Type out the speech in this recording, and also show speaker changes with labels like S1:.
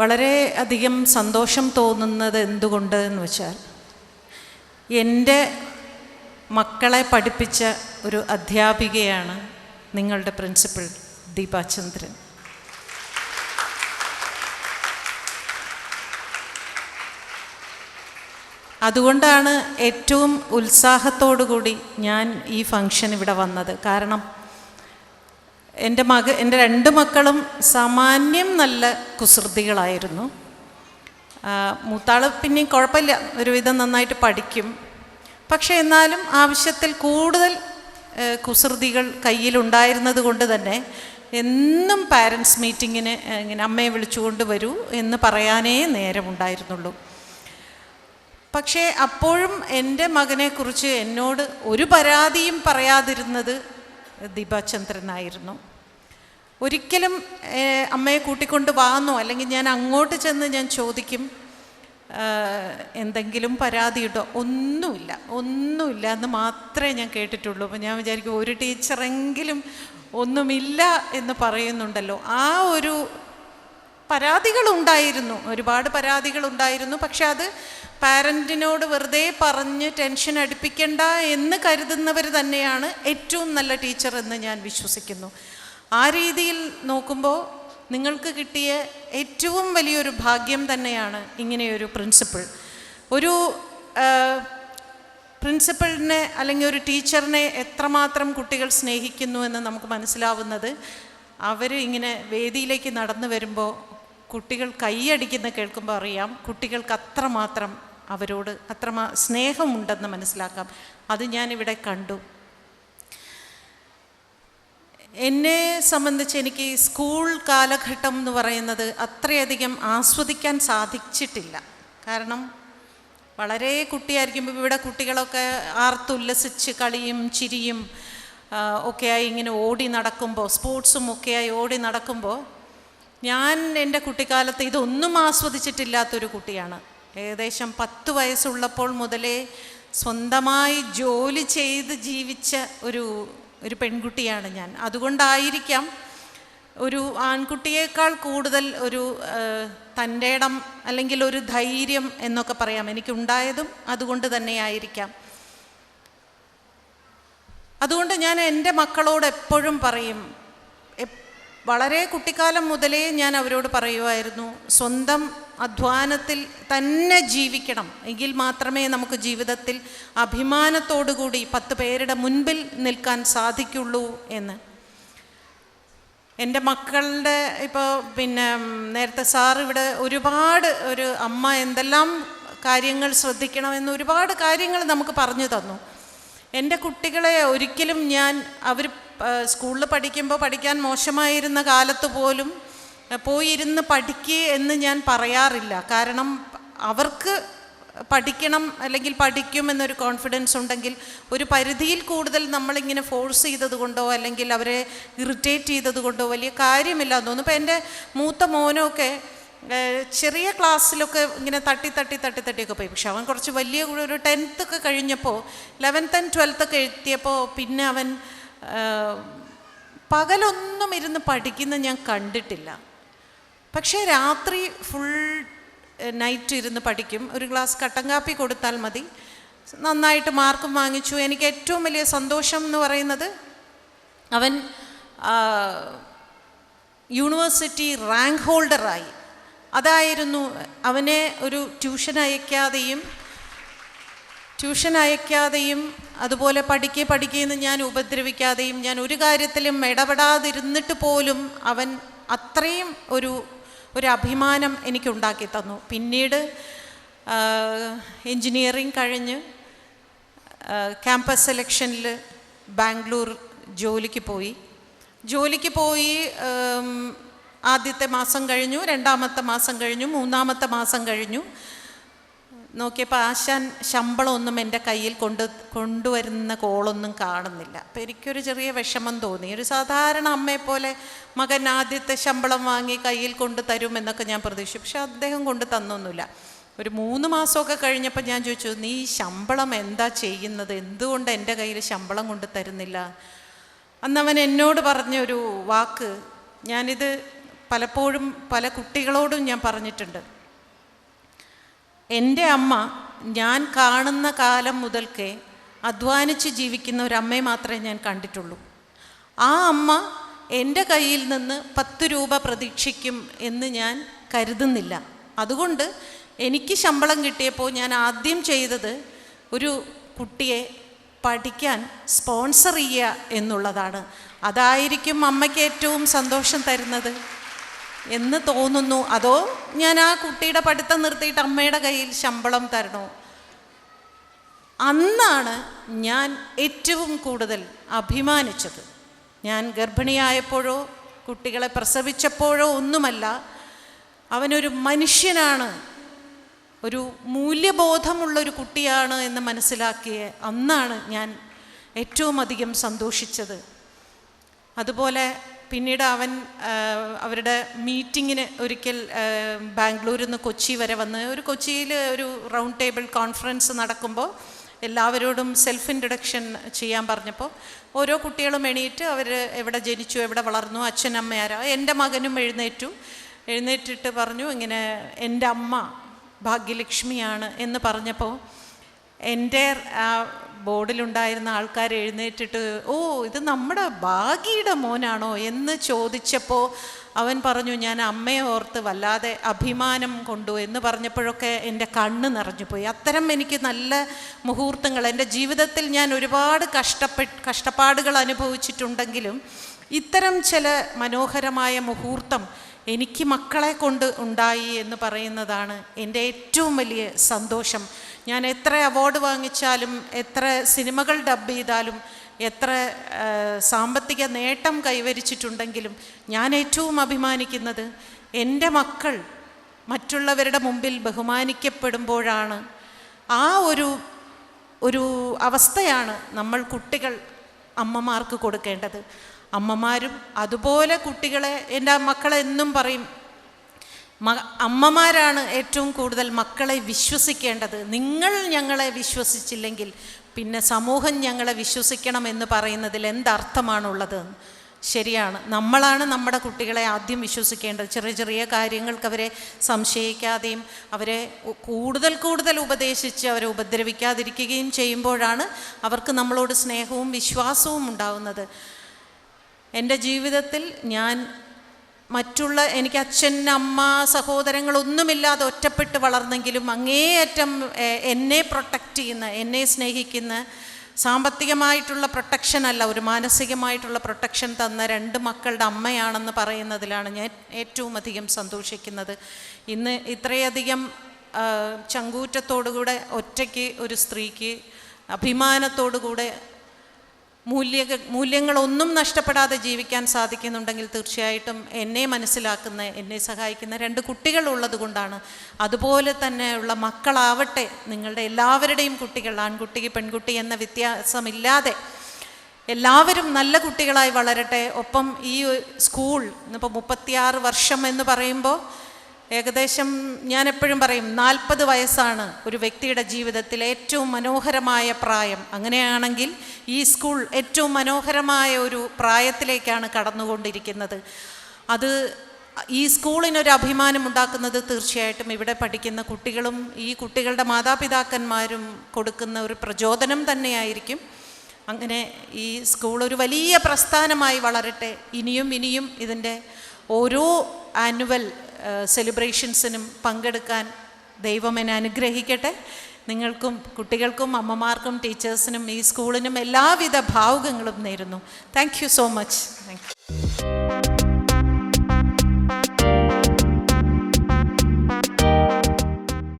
S1: വളരെ അധികം സന്തോഷം തോന്നുന്നത് എന്തുകൊണ്ട് എന്ന് വെച്ചാൽ എന്റെ മക്കളെ പഠിപ്പിച്ച ഒരു അധ്യാപികയാണ് നിങ്ങളുടെ പ്രിൻസിപ്പൽ ദീപാചന്ദ്രൻ അതുകൊണ്ടാണ് ഏറ്റവും ഉത്സാഹത്തോടു കൂടി ഞാൻ ഈ ഫംഗ്ഷൻ ഇവിടെ വന്നത്. കാരണം എന്റെ മക എന്റെ രണ്ട് മക്കളും സാമാന്യം നല്ല കുസൃതികളായിരുന്നു. മൂത്താൾ പിന്നെയും കുഴപ്പമില്ല. ഒരുവിധം നന്നായിട്ട് പഠിക്കും. പക്ഷേ എന്നാലും ആവശ്യത്തിൽ കൂടുതൽ കുസൃതികൾ കയ്യിലുണ്ടായിരുന്നത് കൊണ്ട് തന്നെ എന്നും പാരൻസ് മീറ്റിങ്ങിന് ഇങ്ങനെ അമ്മയെ വിളിച്ചുകൊണ്ട് വരൂ എന്ന് പറയാനേ നേരമുണ്ടായിരുന്നുള്ളൂ. പക്ഷേ അപ്പോഴും എന്റെ മകനെക്കുറിച്ച് എന്നോട് ഒരു പരാതിയും പറയാതിരുന്നത് ദീപാചന്ദ്രനായിരുന്നു. ഒരിക്കലും അമ്മയെ കൂട്ടിക്കൊണ്ട് വാന്നോ? അല്ലെങ്കിൽ ഞാൻ അങ്ങോട്ട് ചെന്ന് ഞാൻ ചോദിക്കും എന്തെങ്കിലും എന്തെങ്കിലും പരാതിയിട്ടോ ഒന്നുമില്ല ഒന്നുമില്ല എന്ന് മാത്രമേ ഞാൻ കേട്ടിട്ടുള്ളൂ. അപ്പോൾ ഞാൻ വിചാരിക്കും ഒരു ടീച്ചറെങ്കിലും ഒന്നുമില്ല എന്ന് പറയുന്നുണ്ടല്ലോ. ആ ഒരു പരാതികളുണ്ടായിരുന്നു. ഒരുപാട് പരാതികളുണ്ടായിരുന്നു. പക്ഷെ അത് പാരന്റിനോട് വെറുതെ പറഞ്ഞ് ടെൻഷൻ അടുപ്പിക്കണ്ട എന്ന് കരുതുന്നവർ തന്നെയാണ് ഏറ്റവും നല്ല ടീച്ചർ എന്ന് ഞാൻ വിശ്വസിക്കുന്നു. ആ രീതിയിൽ നോക്കുമ്പോൾ നിങ്ങൾക്ക് കിട്ടിയ ഏറ്റവും വലിയൊരു ഭാഗ്യം തന്നെയാണ് ഇങ്ങനെയൊരു പ്രിൻസിപ്പിൾ ഒരു പ്രിൻസിപ്പളിനെ അല്ലെങ്കിൽ ഒരു ടീച്ചറിനെ എത്രമാത്രം കുട്ടികൾ സ്നേഹിക്കുന്നു എന്ന് നമുക്ക് മനസ്സിലാവുന്നത് അവർ ഇങ്ങനെ വേദിയിലേക്ക് നടന്നു വരുമ്പോൾ കുട്ടികൾ കൈയടിക്കുന്ന കേൾക്കുമ്പോൾ അറിയാം കുട്ടികൾക്ക് അത്രമാത്രം അവരോട് അത്രമാ സ്നേഹമുണ്ടെന്ന് മനസ്സിലാക്കാം. അത് ഞാനിവിടെ കണ്ടു. എന്നെ സംബന്ധിച്ച് എനിക്ക് സ്കൂൾ കാലഘട്ടം എന്ന് പറയുന്നത് അത്രയധികം ആസ്വദിക്കാൻ സാധിച്ചിട്ടില്ല. കാരണം വളരെ കുട്ടിയായിരിക്കുമ്പോൾ ഇവിടെ കുട്ടികളൊക്കെ ആർത്തുല്ലസിച്ച് കളിയും ചിരിയും ഒക്കെയായി ഇങ്ങനെ ഓടി നടക്കുമ്പോൾ സ്പോർട്സും ഒക്കെയായി ഓടി നടക്കുമ്പോൾ ഞാൻ എന്റെ കുട്ടിക്കാലത്ത് ഇതൊന്നും ആസ്വദിച്ചിട്ടില്ലാത്തൊരു കുട്ടിയാണ്. ഏകദേശം പത്ത് വയസ്സുള്ളപ്പോൾ മുതലേ സ്വന്തമായി ജോലി ചെയ്ത് ജീവിച്ച ഒരു ഒരു പെൺകുട്ടിയാണ് ഞാൻ. അതുകൊണ്ടായിരിക്കാം ഒരു ആൺകുട്ടിയേക്കാൾ കൂടുതൽ ഒരു തന്റെ ഇടം അല്ലെങ്കിൽ ഒരു ധൈര്യം എന്നൊക്കെ പറയാം. എനിക്കുണ്ടായതും അതുകൊണ്ട് തന്നെയായിരിക്കാം. അതുകൊണ്ട് ഞാൻ എന്റെ മക്കളോട് എപ്പോഴും പറയും വളരെ കുട്ടിക്കാലം മുതലേ ഞാൻ അവരോട് പറയുമായിരുന്നു സ്വന്തം അധ്വാനത്തിൽ തന്നെ ജീവിക്കണം. എങ്കിൽ മാത്രമേ നമുക്ക് ജീവിതത്തിൽ അഭിമാനത്തോടുകൂടി പത്ത് പേരുടെ മുൻപിൽ നിൽക്കാൻ സാധിക്കുള്ളൂ എന്ന്. എന്റെ മക്കളുടെ ഇപ്പോൾ പിന്നെ നേരത്തെ സാർ ഇവിടെ ഒരുപാട് ഒരു അമ്മ എന്തെല്ലാം കാര്യങ്ങൾ ശ്രദ്ധിക്കണമെന്ന് ഒരുപാട് കാര്യങ്ങൾ നമുക്ക് പറഞ്ഞു തന്നു. എന്റെ കുട്ടികളെ ഒരിക്കലും ഞാൻ അവർ സ്കൂളിൽ പഠിക്കുമ്പോൾ പഠിക്കാൻ മോശമായിരുന്ന കാലത്ത് പോലും പോയിരുന്ന് പഠിക്കുക എന്ന് ഞാൻ പറയാറില്ല. കാരണം അവർക്ക് പഠിക്കണം അല്ലെങ്കിൽ പഠിക്കും എന്നൊരു കോൺഫിഡൻസ് ഉണ്ടെങ്കിൽ ഒരു പരിധിയിൽ കൂടുതൽ നമ്മളിങ്ങനെ ഫോഴ്സ് ചെയ്തതുകൊണ്ടോ അല്ലെങ്കിൽ അവരെ ഇറിറ്റേറ്റ് ചെയ്തതുകൊണ്ടോ വലിയ കാര്യമില്ല എന്ന് തോന്നുന്നു. ഇപ്പം എന്റെ മൂത്ത മോനൊക്കെ ചെറിയ ക്ലാസ്സിലൊക്കെ ഇങ്ങനെ തട്ടി തട്ടി തട്ടി തട്ടിയൊക്കെ പോയി. പക്ഷെ അവൻ കുറച്ച് വലിയ ഒരു ടെൻത്ത് ഒക്കെ കഴിഞ്ഞപ്പോൾ ലെവൻത്ത് ആൻഡ് ട്വൽത്ത് ഒക്കെ എത്തിയപ്പോൾ പിന്നെ അവൻ പകലൊന്നും ഇരുന്ന് പഠിക്കുന്ന ഞാൻ കണ്ടിട്ടില്ല. പക്ഷേ രാത്രി ഫുൾ നൈറ്റ് ഇരുന്ന് പഠിക്കും. ഒരു ഗ്ലാസ് കട്ടൻ കാപ്പി കൊടുത്താൽ മതി. നന്നായിട്ട് മാർക്കും വാങ്ങിച്ചു. എനിക്ക് ഏറ്റവും വലിയ സന്തോഷം എന്ന് പറയുന്നത് അവൻ യൂണിവേഴ്സിറ്റി റാങ്ക് ഹോൾഡറായി. അതായിരുന്നു അവനെ ഒരു ട്യൂഷൻ അയക്കാതെയും ട്യൂഷൻ അയക്കാതെയും അതുപോലെ പഠിക്കേ പഠിക്കേന്ന് ഞാൻ ഉപദ്രവിക്കാതെയും ഞാൻ ഒരു കാര്യത്തിലും ഇടപെടാതിരുന്നിട്ട് പോലും അവൻ അത്രയും ഒരു ഒരു അഭിമാനം എനിക്കുണ്ടാക്കി തന്നു. പിന്നീട് എൻജിനീയറിങ് കഴിഞ്ഞ് ക്യാമ്പസ് സെലക്ഷനിൽ ബാംഗ്ലൂർ ജോലിക്ക് പോയി. ജോലിക്ക് പോയി ആദ്യത്തെ മാസം കഴിഞ്ഞു രണ്ടാമത്തെ മാസം കഴിഞ്ഞു മൂന്നാമത്തെ മാസം കഴിഞ്ഞു. നോക്കിയപ്പോൾ ആശാൻ ശമ്പളമൊന്നും എന്റെ കയ്യിൽ കൊണ്ട് കൊണ്ടുവരുന്ന കോളൊന്നും കാണുന്നില്ല. അപ്പോൾ എനിക്കൊരു ചെറിയ വിഷമം തോന്നി. ഒരു സാധാരണ അമ്മയെപ്പോലെ മകൻ ആദ്യത്തെ ശമ്പളം വാങ്ങി കയ്യിൽ കൊണ്ട് തരുമെന്നൊക്കെ ഞാൻ പ്രതീക്ഷിച്ചു. പക്ഷെ അദ്ദേഹം കൊണ്ട് തന്നൊന്നുമില്ല. ഒരു മൂന്ന് മാസമൊക്കെ കഴിഞ്ഞപ്പോൾ ഞാൻ ചോദിച്ചു നീ ശമ്പളം എന്താ ചെയ്യുന്നത്? എന്തുകൊണ്ട് എന്റെ കയ്യിൽ ശമ്പളം കൊണ്ട് തരുന്നില്ല? അന്ന് അവൻ എന്നോട് പറഞ്ഞൊരു വാക്ക് ഞാനിത് പലപ്പോഴും പല കുട്ടികളോടും ഞാൻ പറഞ്ഞിട്ടുണ്ട്. എന്റെ അമ്മ ഞാൻ കാണുന്ന കാലം മുതൽക്കേ അധ്വാനിച്ച് ജീവിക്കുന്ന ഒരു അമ്മയെ മാത്രമേ ഞാൻ കണ്ടിട്ടുള്ളൂ. ആ അമ്മ എന്റെ കയ്യിൽ നിന്ന് പത്ത് രൂപ പ്രതീക്ഷിക്കും എന്ന് ഞാൻ കരുതുന്നില്ല. അതുകൊണ്ട് എനിക്ക് ശമ്പളം കിട്ടിയപ്പോൾ ഞാൻ ആദ്യം ചെയ്തത് ഒരു കുട്ടിയെ പഠിക്കാൻ സ്പോൺസർ ചെയ്യുക എന്നുള്ളതാണ്. അതായിരിക്കും അമ്മയ്ക്ക് ഏറ്റവും സന്തോഷം തരുന്നത്. എന്ന് തോന്നുന്നു. അതോ ഞാൻ ആ കുട്ടിയുടെ പഠിത്തം നിർത്തിയിട്ട് അമ്മയുടെ കയ്യിൽ ശമ്പളം തരണോ? അന്നാണ് ഞാൻ ഏറ്റവും കൂടുതൽ അഭിമാനിച്ചത്. ഞാൻ ഗർഭിണിയായപ്പോഴോ കുട്ടികളെ പ്രസവിച്ചപ്പോഴോ ഒന്നുമല്ല അവനൊരു മനുഷ്യനാണ് ഒരു മൂല്യബോധമുള്ള ഒരു കുട്ടിയാണ് എന്ന് മനസ്സിലാക്കിയ അന്നാണ് ഞാൻ ഏറ്റവും അധികം സന്തോഷിച്ചത്. അതുപോലെ പിന്നീട് അവൻ അവരുടെ മീറ്റിങ്ങിന് ഒരിക്കൽ ബാംഗ്ലൂരിൽ നിന്ന് കൊച്ചി വരെ വന്ന് ഒരു കൊച്ചിയിൽ ഒരു റൗണ്ട് ടേബിൾ കോൺഫറൻസ് നടക്കുമ്പോൾ എല്ലാവരോടും സെൽഫ് ഇൻട്രഡക്ഷൻ ചെയ്യാൻ പറഞ്ഞപ്പോൾ ഓരോ കുട്ടികളും എണീറ്റ് അവർ എവിടെ ജനിച്ചു എവിടെ വളർന്നു അച്ഛൻ അമ്മയാരാ എന്റെ മകനും എഴുന്നേറ്റു. എഴുന്നേറ്റിട്ട് പറഞ്ഞു ഇങ്ങനെ എന്റെ അമ്മ ഭാഗ്യലക്ഷ്മിയാണ് എന്ന് പറഞ്ഞപ്പോൾ എന്റെ ബോർഡിലുണ്ടായിരുന്ന ആൾക്കാർ എഴുന്നേറ്റിട്ട് ഓ ഇത് നമ്മുടെ ഭാഗിയുടെ മോനാണോ? എന്ന് ചോദിച്ചപ്പോൾ അവൻ പറഞ്ഞു ഞാൻ അമ്മയെ ഓർത്ത് വല്ലാതെ അഭിമാനം കൊണ്ടു എന്ന് പറഞ്ഞപ്പോഴൊക്കെ എന്റെ കണ്ണ് നിറഞ്ഞുപോയി. അത്തരം എനിക്ക് നല്ല മുഹൂർത്തങ്ങൾ എന്റെ ജീവിതത്തിൽ ഞാൻ ഒരുപാട് കഷ്ടപ്പെട്ട് കഷ്ടപ്പാടുകൾ അനുഭവിച്ചിട്ടുണ്ടെങ്കിലും ഇത്തരം ചില മനോഹരമായ മുഹൂർത്തം എനിക്ക് മക്കളെ കൊണ്ട് ഉണ്ടായി എന്ന് പറയുന്നതാണ് എന്റെ ഏറ്റവും വലിയ സന്തോഷം. ഞാൻ എത്ര അവാർഡ് വാങ്ങിച്ചാലും എത്ര സിനിമകൾ ഡബ് ചെയ്താലും എത്ര സാമ്പത്തിക നേട്ടം കൈവരിച്ചിട്ടുണ്ടെങ്കിലും ഞാൻ ഏറ്റവും അഭിമാനിക്കുന്നത് എന്റെ മക്കൾ മറ്റുള്ളവരുടെ മുമ്പിൽ ബഹുമാനിക്കപ്പെടുമ്പോഴാണ്. ആ ഒരു ഒരു അവസ്ഥയാണ് നമ്മൾ കുട്ടികൾ അമ്മമാർക്ക് കൊടുക്കേണ്ടത്. അമ്മമാരും അതുപോലെ കുട്ടികളെ എന്റെ മക്കളെന്നും പറയും. അമ്മമാരാണ് ഏറ്റവും കൂടുതൽ മക്കളെ വിശ്വസിക്കേണ്ടത്. നിങ്ങൾ ഞങ്ങളെ വിശ്വസിച്ചില്ലെങ്കിൽ പിന്നെ സമൂഹം ഞങ്ങളെ വിശ്വസിക്കണം എന്ന് പറയുന്നതിൽ എന്തർത്ഥമാണുള്ളത്? ശരിയാണ്. നമ്മളാണ് നമ്മുടെ കുട്ടികളെ ആദ്യം വിശ്വസിക്കേണ്ടത്. ചെറിയ ചെറിയ കാര്യങ്ങൾക്ക് അവരെ സംശയിക്കാതെയും അവരെ കൂടുതൽ കൂടുതൽ ഉപദേശിച്ച് അവരെ ഉപദ്രവിക്കാതിരിക്കുകയും ചെയ്യുമ്പോഴാണ് അവർക്ക് നമ്മളോട് സ്നേഹവും വിശ്വാസവും ഉണ്ടാവുന്നത്. എന്റെ ജീവിതത്തിൽ ഞാൻ മറ്റുള്ള എനിക്ക് അച്ഛൻ അമ്മ സഹോദരങ്ങളൊന്നുമില്ലാതെ ഒറ്റപ്പെട്ട് വളർന്നെങ്കിലും അങ്ങേയറ്റം എന്നെ പ്രൊട്ടക്റ്റ് ചെയ്യുന്ന എന്നെ സ്നേഹിക്കുന്ന സാമ്പത്തികമായിട്ടുള്ള പ്രൊട്ടക്ഷൻ അല്ല ഒരു മാനസികമായിട്ടുള്ള പ്രൊട്ടക്ഷൻ തന്ന രണ്ട് മക്കളുടെ അമ്മയാണെന്ന് പറയുന്നതിലാണ് ഞാൻ ഏറ്റവും അധികം സന്തോഷിക്കുന്നത്. ഇന്ന് ഇത്രയധികം ചങ്കൂറ്റത്തോടുകൂടെ ഒറ്റയ്ക്ക് ഒരു സ്ത്രീക്ക് അഭിമാനത്തോടുകൂടെ മൂല്യ മൂല്യങ്ങളൊന്നും നഷ്ടപ്പെടാതെ ജീവിക്കാൻ സാധിക്കുന്നുണ്ടെങ്കിൽ തീർച്ചയായിട്ടും എന്നെ മനസ്സിലാക്കുന്ന എന്നെ സഹായിക്കുന്ന രണ്ട് കുട്ടികൾ ഉള്ളത് കൊണ്ടാണ്. അതുപോലെ തന്നെയുള്ള മക്കളാവട്ടെ നിങ്ങളുടെ എല്ലാവരുടെയും കുട്ടികൾ ആൺകുട്ടി പെൺകുട്ടി എന്ന വ്യത്യാസമില്ലാതെ എല്ലാവരും നല്ല കുട്ടികളായി വളരട്ടെ. ഒപ്പം ഈ സ്കൂൾ ഇന്നിപ്പോൾ മുപ്പത്തിയാറ് വർഷം എന്ന് പറയുമ്പോൾ ഏകദേശം ഞാൻ എപ്പോഴും പറയും നാൽപ്പത് വയസ്സാണ് ഒരു വ്യക്തിയുടെ ജീവിതത്തിൽ ഏറ്റവും മനോഹരമായ പ്രായം. അങ്ങനെയാണെങ്കിൽ ഈ സ്കൂൾ ഏറ്റവും മനോഹരമായ ഒരു പ്രായത്തിലേക്കാണ് കടന്നുകൊണ്ടിരിക്കുന്നത്. അത് ഈ സ്കൂളിനൊരു അഭിമാനം ഉണ്ടാക്കുന്നത് തീർച്ചയായിട്ടും ഇവിടെ പഠിക്കുന്ന കുട്ടികളും ഈ കുട്ടികളുടെ മാതാപിതാക്കന്മാരും കൊടുക്കുന്ന ഒരു പ്രചോദനം തന്നെയായിരിക്കും. അങ്ങനെ ഈ സ്കൂൾ ഒരു വലിയ പ്രസ്ഥാനമായി വളരട്ടെ. ഇനിയും ഇനിയും ഇതിന്റെ ഓരോ ആനുവൽ സെലിബ്രേഷൻസിനും പങ്കെടുക്കാൻ ദൈവം എന്നെ അനുഗ്രഹിക്കട്ടെ. നിങ്ങൾക്കും കുട്ടികൾക്കും അമ്മമാർക്കും ടീച്ചേഴ്സിനും ഈ സ്കൂളിനും എല്ലാവിധ ഭാവുകങ്ങളും നേരുന്നു. Thank so much thank